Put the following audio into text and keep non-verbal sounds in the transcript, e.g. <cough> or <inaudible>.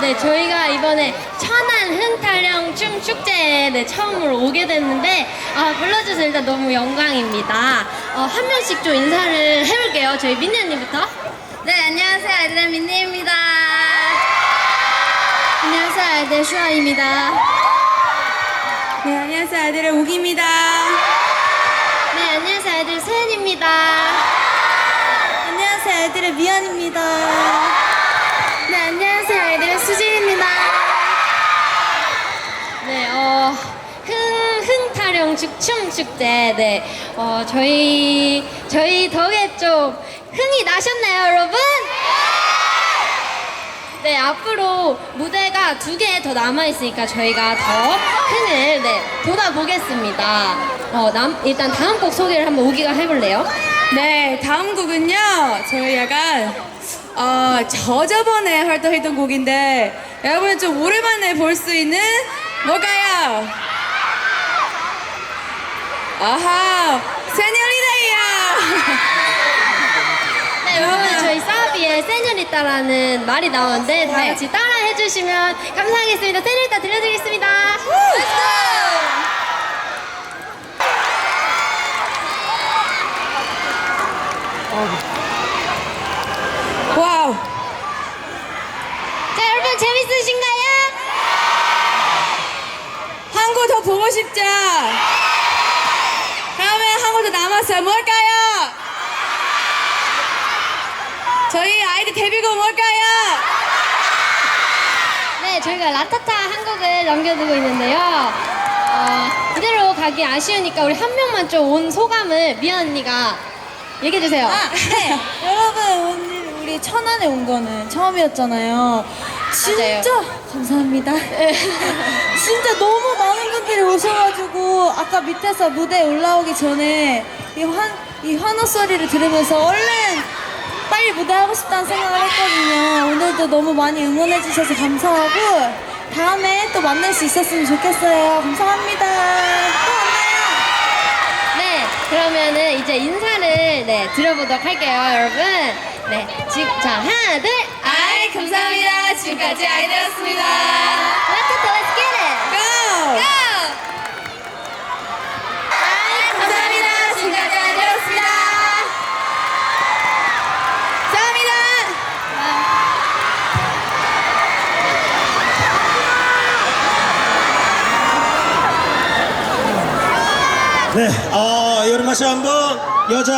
네, 저희가 이번에 천안 흥타령 춤 축제에 네, 처음으로 오게 됐는데 아, 불러주셔서 일단 너무 영광입니다. 어, 한 명씩 좀 인사를 해볼게요. 저희 민니 언니부터. 네, 안녕하세요. 아이들의 민니입니다. 안녕하세요. 아이들 슈아입니다. 네, 안녕하세요. 아이들의 옥입니다. 어, 흥, 흥타령 축춤 축제. 네, 어, 저희, 저희 덕에 좀 흥이 나셨나요, 여러분? 네, 앞으로 무대가 두 개 더 남아있으니까 저희가 더 흥을, 네, 돋아보겠습니다. 어, 남, 일단 다음 곡 소개를 한번 오기가 해볼래요? 네, 다음 곡은요. 저희 약간 어, 저저번에 활동했던 곡인데 여러분 좀 오랜만에 볼 수 있는 뭘까요? 아하, 세뇨리다이야. 네, 여러분 저희 사비에 세뇨리따라는 말이 나오는데 다 네. 같이 따라 해주시면 감사하겠습니다. 세뇨리따 들려드리겠습니다. 와우. 자, 여러분 재밌으신가요? 한곡더 보고 싶죠? 그러면 한곡더 남았어요. 뭘까요? 저희 아이들 데뷔곡 뭘까요? 네, 저희가 라타타 한 곡을 남겨두고 있는데요. 어, 이대로 가기 아쉬우니까 우리 한 명만 좀 온 소감을 미연 언니가 얘기해주세요. 아, 네. <laughs> 여러분 오늘 우리 천안에 온 거는 처음이었잖아요. 진짜 감사합니다. <laughs> 진짜 너무 많은 분들이 오셔가지고 아까 밑에서 무대에 올라오기 전에 이 환, 이 환호 소리를 들으면서 얼른 빨리 무대 하고 싶다는 생각을 했거든요. 오늘도 너무 많이 응원해 주셔서 감사하고 다음에 또 만날 수 있었으면 좋겠어요. 감사합니다. 또 만나요. 네, 그러면은 이제 인사를 네, 드려보도록 할게요, 여러분. 네, 지금 자 하나, 둘, 아이 감사합니다. 지금까지 아이들였습니다. 네, 아, 여름 마시 한번 여자